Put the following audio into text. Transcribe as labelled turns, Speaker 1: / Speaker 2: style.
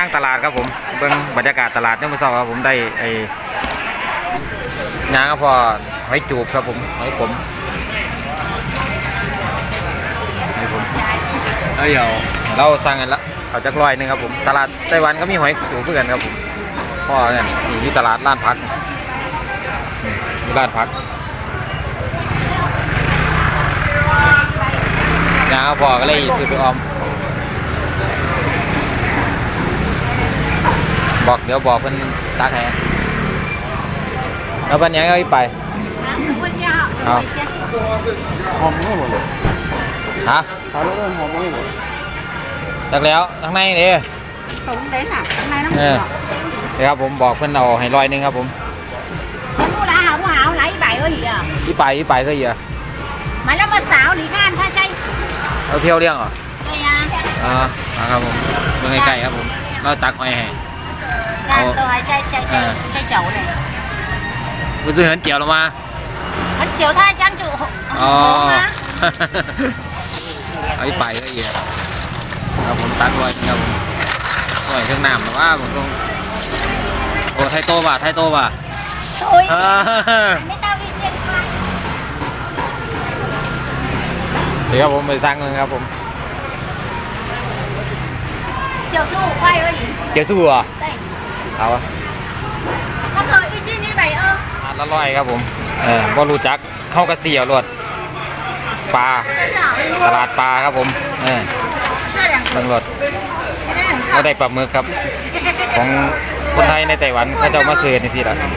Speaker 1: างตลาดครับผมเบิ่งบรรยากาศตลาดเนี่ยมื่อเช้าครับผมได้ไอ้ย่างก็พอหอยจูบครับผมหอยขมนี่ผม
Speaker 2: เอ้ยเดี๋ยว
Speaker 1: เราสั่งกันละเอาจักร้อยหนึงครับผมตลาดไต้หวันก็มีหอยจูบเพื่อกันครับผมพ่อเนี่ยอยู่ที่ตลาดร้านพักนี่มีร้านพักย่างก็พอก็เลยซื้อไปออม บอกเดี๋ยวบอกเพื่นตักให้แล้ววันนี้ก็ไปเอา
Speaker 2: หอมหมดเลย
Speaker 1: ฮะ
Speaker 2: ขากตแล้วข้างในนี่ผมได้
Speaker 1: หนักข้างในน้ำมั
Speaker 3: น
Speaker 1: เดี๋ยวครับผมบอกเพิ่นเอาให้ร้อยนึงครับผม
Speaker 3: ฉันพูดอาหาวหาวไหลไปก็เหี้ย
Speaker 1: ที่ไปที่ไปก็เหี้ยมา
Speaker 3: แล้วมาสาว
Speaker 1: หรืองานถ้าใช่เราเที่ยวเรื่องเหรออ่าครับผมเมืองไกลครับผม เราตักไว้ให้ อยให้
Speaker 3: Gan
Speaker 1: Ồ.
Speaker 3: tôi hay chay chay chay
Speaker 1: À.
Speaker 3: chay chậu này.
Speaker 1: ไปซื้อเห็นเจียวลงมา
Speaker 3: Hắn chiều thay trang chủ
Speaker 1: อ๋อ
Speaker 3: hổ má.
Speaker 1: เอาที่ไปก็เยอะครับผมตักร้อยหนึงครับผมร้อยเครื่องน้ำแต่ว่าผมต้องโอ้ไทยโตว่ะไทยโตว่ะ
Speaker 3: Thôi.
Speaker 1: อ่า
Speaker 3: Mấy tao đi trên khoai.
Speaker 1: เดี๋ยวครับผมไปสั่งหนึงครับผม
Speaker 3: Chiều su hổ khoai ơi gì?
Speaker 1: เจียวสู้ เหรอ
Speaker 3: Đây.
Speaker 1: เอาอะ
Speaker 3: Có thời y chi như vậy ơ.
Speaker 1: อันละร้อยครับผมเออบ่รู้จักเข้ากระเสียวรวดปลาตลาดปลาครับผมเออ
Speaker 3: Sao đằng
Speaker 1: เบิ่งรถ
Speaker 3: cái này
Speaker 1: ก็ได้ปลาหมึกครับ ของคนไทยในไต้หวันเขาเจะมาซื้อนี่สิล่ะ
Speaker 3: Cái